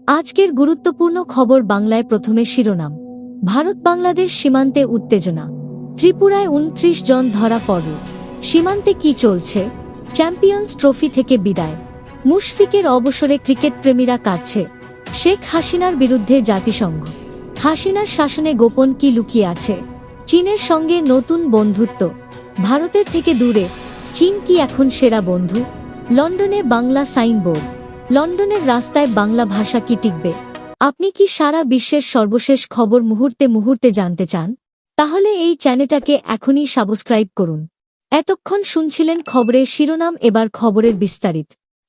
আজকের গুরুত্বপূর্ণ খবর বাংলায় প্রথমে শিরোনাম। ভারত বাংলাদেশ সীমান্তে উত্তেজনা। ত্রিপুরায় উনত্রিশ জন ধরা পড়ল সীমান্তে কি চলছে? চ্যাম্পিয়ন্স ট্রফি থেকে বিদায়। মুশফিকের অবসরে ক্রিকেট প্রেমীরা কাঁদছে। শেখ হাসিনার বিরুদ্ধে জাতিসংঘ। হাসিনার শাসনে গোপন কি লুকিয়ে আছে? চীনের সঙ্গে নতুন বন্ধুত্ব। ভারতের থেকে দূরে। চীন কি এখন সেরা বন্ধু? লন্ডনে বাংলা সাইনবোর্ড। লন্ডনের রাস্তায় বাংলা ভাষা কি টিকবে? আপনি কি সারা বিশ্বের সর্বশেষ খবর মুহূর্তে মুহূর্তে জানতে চান? তাহলে এই চ্যানেলটাকে এখনই সাবস্ক্রাইব করুন। এতক্ষণ শুনছিলেন খবরের শিরোনাম, এবার খবরের বিস্তারিত।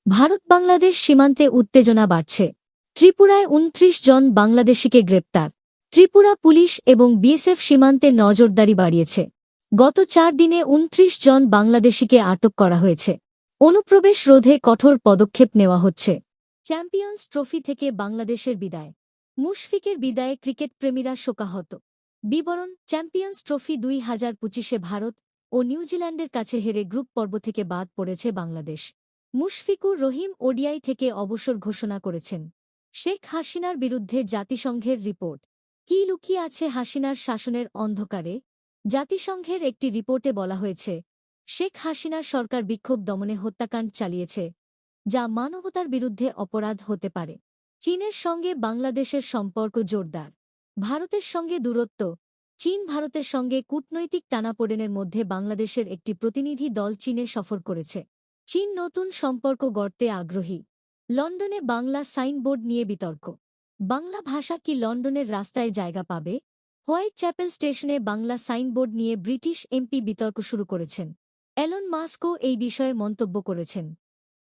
ভারত বাংলাদেশ সীমান্তে উত্তেজনা বাড়ছে। ত্রিপুরায় উনত্রিশ জন বাংলাদেশিকে গ্রেপ্তার। ত্রিপুরা পুলিশ এবং বিএসএফ সীমান্তে নজরদারি বাড়িয়েছে। গত চার দিনে উনত্রিশ জন বাংলাদেশিকে আটক করা হয়েছে। অনুপ্রবেশ রোধে কঠোর পদক্ষেপ নেওয়া হচ্ছে। চ্যাম্পিয়ন্স ট্রফি থেকে বাংলাদেশের বিদায়। মুশফিকের বিদায়ে ক্রিকেট প্রেমীরা শোকাহত। বিবরণ, চ্যাম্পিয়ন্স ট্রফি দুই হাজার পঁচিশে ভারত ও নিউজিল্যান্ডের কাছে হেরে গ্রুপ পর্ব থেকে বাদ পড়েছে বাংলাদেশ। মুশফিকুর রহিম ওডিআই থেকে অবসর ঘোষণা করেছেন। শেখ হাসিনার বিরুদ্ধে জাতিসংঘের রিপোর্ট। কি লুকিয়ে আছে হাসিনার শাসনের অন্ধকারে? জাতিসংঘের একটি রিপোর্টে বলা হয়েছে শেখ হাসিনার সরকার বিক্ষোভ দমনে হত্যাকাণ্ড চালিয়েছে, যা মানবতার বিরুদ্ধে অপরাধ হতে পারে। চীনের সঙ্গে বাংলাদেশের সম্পর্ক জোরদার। ভারতের সঙ্গে দূরত্ব। চীন ভারতের সঙ্গে কূটনৈতিক টানাপোড়েনের মধ্যে বাংলাদেশের একটি প্রতিনিধি দল চীনে সফর করেছে। চীন নতুন সম্পর্ক গড়তে আগ্রহী। লন্ডনে বাংলা সাইনবোর্ড নিয়ে বিতর্ক। বাংলা ভাষা কি লন্ডনের রাস্তায় জায়গা পাবে? হোয়াইট চ্যাপেল স্টেশনে বাংলা সাইনবোর্ড নিয়ে ব্রিটিশ এমপি বিতর্ক শুরু করেছেন। এলন মাস্কও এই বিষয়ে মন্তব্য করেছেন।